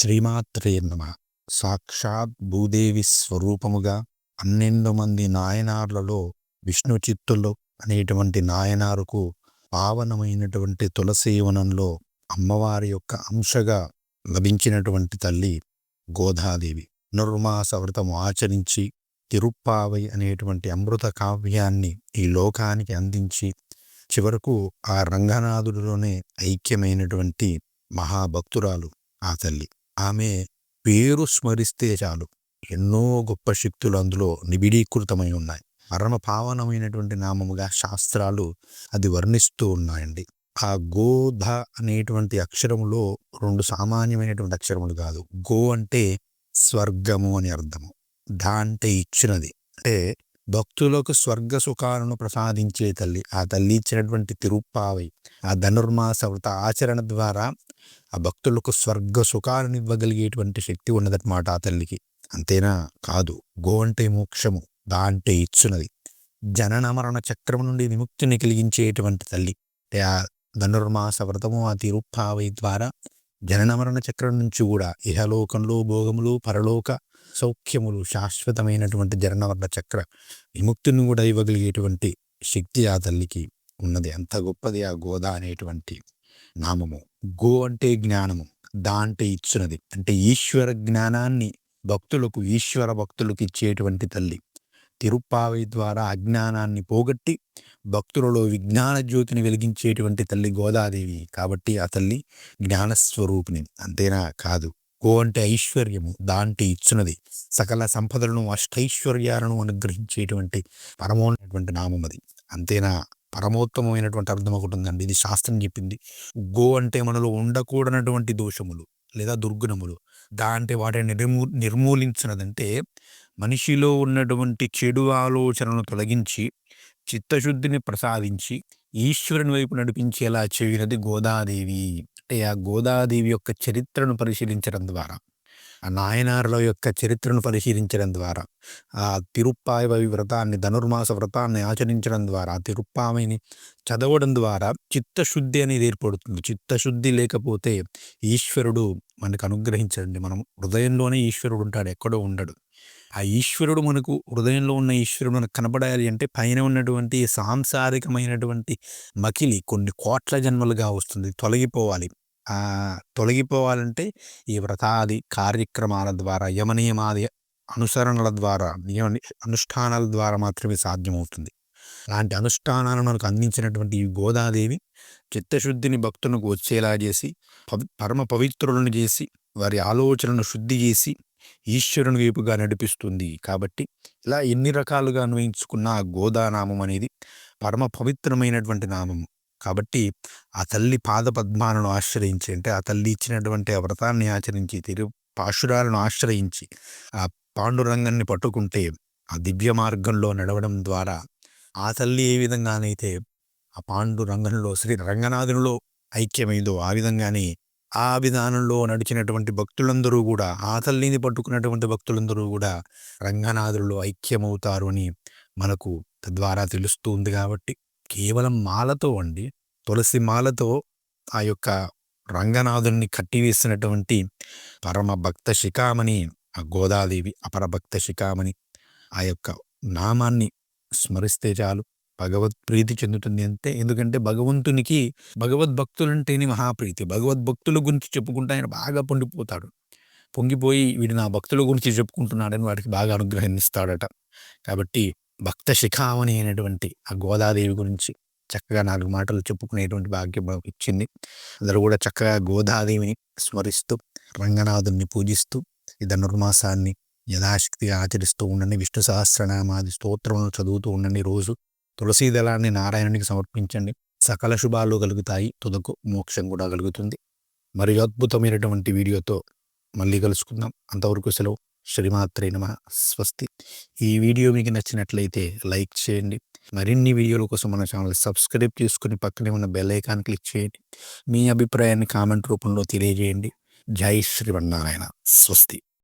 శ్రీమాత్రే నమ. సాక్షాత్ భూదేవి స్వరూపముగా పన్నెండు మంది నాయనార్లలో విష్ణు చిత్తులు అనేటువంటి నాయనారుకు పావనమైనటువంటి తులసీవనంలో అమ్మవారి యొక్క అంశగా లభించినటువంటి తల్లి గోదాదేవి. నుర్మాస వ్రతము ఆచరించి తిరుప్పావై అనేటువంటి అమృత కావ్యాన్ని ఈ లోకానికి అందించి చివరకు ఆ రంగనాథుడిలోనే ఐక్యమైనటువంటి మహాభక్తురాలు ఆ తల్లి. ఆమె పేరు స్మరిస్తే చాలు. ఎన్నో గొప్ప శక్తులు అందులో నిబిడీకృతమై ఉన్నాయి. పరమ పావనమైనటువంటి నామముగా శాస్త్రాలు అది వర్ణిస్తూ ఉన్నాయండి. ఆ గోధ అనేటువంటి అక్షరములో రెండు సామాన్యమైనటువంటి అక్షరములు కాదు. గో అంటే స్వర్గము అని అర్థము. ధ అంటే ఇచ్చినది. అంటే భక్తులకు స్వర్గ సుఖాలను ప్రసాదించే తల్లి. ఆ తల్లి ఇచ్చినటువంటి తిరుప్పావై ఆ ధనుర్మాస వ్రత ఆచరణ ద్వారా ఆ భక్తులకు స్వర్గ సుఖాలను ఇవ్వగలిగేటువంటి శక్తి ఉన్నదన్నమాట ఆ తల్లికి. అంతేనా? కాదు. గో అంటే మోక్షము దా అంటే ఇచ్చున్నది జనన మరణ చక్రం నుండి విముక్తిని కలిగించేటువంటి తల్లి. అంటే ఆ ధనుర్మాస వ్రతము ఆ తిరుప్పావై ద్వారా జనన మరణ చక్రం నుంచి కూడా ఇహలోకంలో భోగములు పరలోక సౌఖ్యములు శాశ్వతమైనటువంటి జననవర్ణ చక్ర విముక్తిని కూడా ఇవ్వగలిగేటువంటి శక్తి ఆ తల్లికి ఉన్నది. అంత గొప్పది ఆ గోదా అనేటువంటి నామము. గో అంటే జ్ఞానము. దా అంటే ఇచ్చినది. అంటే ఈశ్వర జ్ఞానాన్ని భక్తులకు ఈశ్వర భక్తులకు ఇచ్చేటువంటి తల్లి. తిరుప్పావి ద్వారా అజ్ఞానాన్ని పోగొట్టి భక్తులలో విజ్ఞాన జ్యోతిని వెలిగించేటువంటి తల్లి గోదాదేవి. కాబట్టి ఆ తల్లి జ్ఞానస్వరూపిణి. అంతేనా? కాదు. గో అంటే ఐశ్వర్యము. దాంటి ఇచ్చినది. సకల సంపదలను అష్టైశ్వర్యాలను అనుగ్రహించేటువంటి పరమోన్నటువంటి నామం అది. అంతేనా? పరమోత్తమైనటువంటి అర్థం ఒకటి ఉందండి. ఇది శాస్త్రం చెప్పింది. గో అంటే మనలో ఉండకూడనటువంటి దోషములు లేదా దుర్గుణములు. దాంటే వాటిని నిర్మూ నిర్మూలించినదంటే మనిషిలో ఉన్నటువంటి చెడు ఆలోచనను తొలగించి చిత్తశుద్ధిని ప్రసాదించి ఈశ్వరుని వైపు నడిపించేలా చేయనది గోదాదేవి. అంటే ఆ గోదాదేవి యొక్క చరిత్రను పరిశీలించడం ద్వారా. నాయనార్ల యొక్క చరిత్రను పరిశీలించడం ద్వారా ఆ తిరుప్పాయి వ్రతాన్ని ధనుర్మాస వ్రతాన్ని ఆచరించడం ద్వారా ఆ చదవడం ద్వారా చిత్తశుద్ధి అనేది ఏర్పడుతుంది. చిత్తశుద్ధి లేకపోతే ఈశ్వరుడు మనకు అనుగ్రహించండి మనం హృదయంలోనే ఈశ్వరుడు ఉంటాడు ఎక్కడో ఉండడు. ఆ ఈశ్వరుడు మనకు హృదయంలో ఉన్న ఈశ్వరుడు మనకు కనబడాలి అంటే పైన ఉన్నటువంటి సాంసారికమైనటువంటి మకిలి కొన్ని కోట్ల జన్మలుగా వస్తుంది. తొలగిపోవాలి. తొలగిపోవాలంటే ఈ వ్రతాది కార్యక్రమాల ద్వారా యమనియమాది అనుసరణల ద్వారా నియమ అనుష్ఠానాల ద్వారా మాత్రమే సాధ్యమవుతుంది. అలాంటి అనుష్ఠానాలను మనకు అందించినటువంటి ఈ గోదాదేవి చిత్తశుద్ధిని భక్తులకు వచ్చేలా చేసి పవి పరమ పవిత్రులను చేసి వారి ఆలోచనను శుద్ధి చేసి ఈశ్వరుని వైపుగా నడిపిస్తుంది. కాబట్టి ఇలా ఎన్ని రకాలుగా అన్వయించుకున్న గోదానామం అనేది పరమ పవిత్రమైనటువంటి నామము. కాబట్టి ఆ తల్లి పాదపద్మాలను ఆశ్రయించి అంటే ఆ తల్లి ఇచ్చినటువంటి ఆ వ్రతాన్ని ఆచరించి తిరు పాశురాలను ఆశ్రయించి ఆ పాండురంగాన్ని పట్టుకుంటే ఆ దివ్య మార్గంలో నడవడం ద్వారా ఆ తల్లి ఏ విధంగానైతే ఆ పాండురంగంలో శ్రీ రంగనాథునిలో ఐక్యమైందో ఆ విధంగానే ఆ విధానంలో నడిచినటువంటి భక్తులందరూ కూడా ఆ తల్లిని పట్టుకున్నటువంటి భక్తులందరూ కూడా రంగనాథుల్లో ఐక్యమవుతారు అని మనకు తద్వారా తెలుస్తుంది కాబట్టి కేవలం మాలతో అండి తులసి మాలతో ఆ యొక్క రంగనాథుని కట్టివేసినటువంటి పరమ భక్త శిఖామణి ఆ గోదాదేవి అపర భక్త శిఖామణి ఆ యొక్క నామాన్ని స్మరిస్తే చాలు. భగవత్ ప్రీతి చెందుతుంది అంతే ఎందుకంటే భగవంతునికి భగవద్భక్తులంటేనే మహాప్రీతి. భగవద్భక్తుల గురించి చెప్పుకుంటే ఆయన బాగా పొంగిపోతాడు పొంగిపోయి వీడు నా భక్తుల గురించి చెప్పుకుంటున్నాడని వాడికి బాగా అనుగ్రహిస్తాడట కాబట్టి భక్త శిఖామణి అయినటువంటి ఆ గోదాదేవి గురించి చక్కగా నాలుగు మాటలు చెప్పుకునేటువంటి భాగ్యం ఇచ్చింది. అందరూ కూడా చక్కగా గోదాదేవిని స్మరిస్తూ రంగనాథుని పూజిస్తూ ఈ ధనుర్మాసాన్ని యథాశక్తిగా ఆచరిస్తూ ఉండండి. విష్ణు సహస్రనామాది స్తోత్రములు చదువుతూ ఉండండి రోజు. తులసీ దళాన్ని నారాయణునికి సమర్పించండి. సకల శుభాలు కలుగుతాయి. తుదకు మోక్షం కూడా కలుగుతుంది. మరియు అద్భుతమైనటువంటి వీడియోతో మళ్ళీ కలుసుకుందాం. అంతవరకు సెలవు. శ్రీమాత్రే నమ. స్వస్తి. ఈ వీడియో మీకు నచ్చినట్లయితే లైక్ చేయండి. మరిన్ని వీడియోల కోసం మన ఛానల్ సబ్స్క్రైబ్ చేసుకుని పక్కనే ఉన్న బెల్ ఐకాన్ క్లిక్ చేయండి. మీ అభిప్రాయాన్ని కామెంట్ రూపంలో తెలియజేయండి. జై శ్రీమన్నారాయణ. స్వస్తి.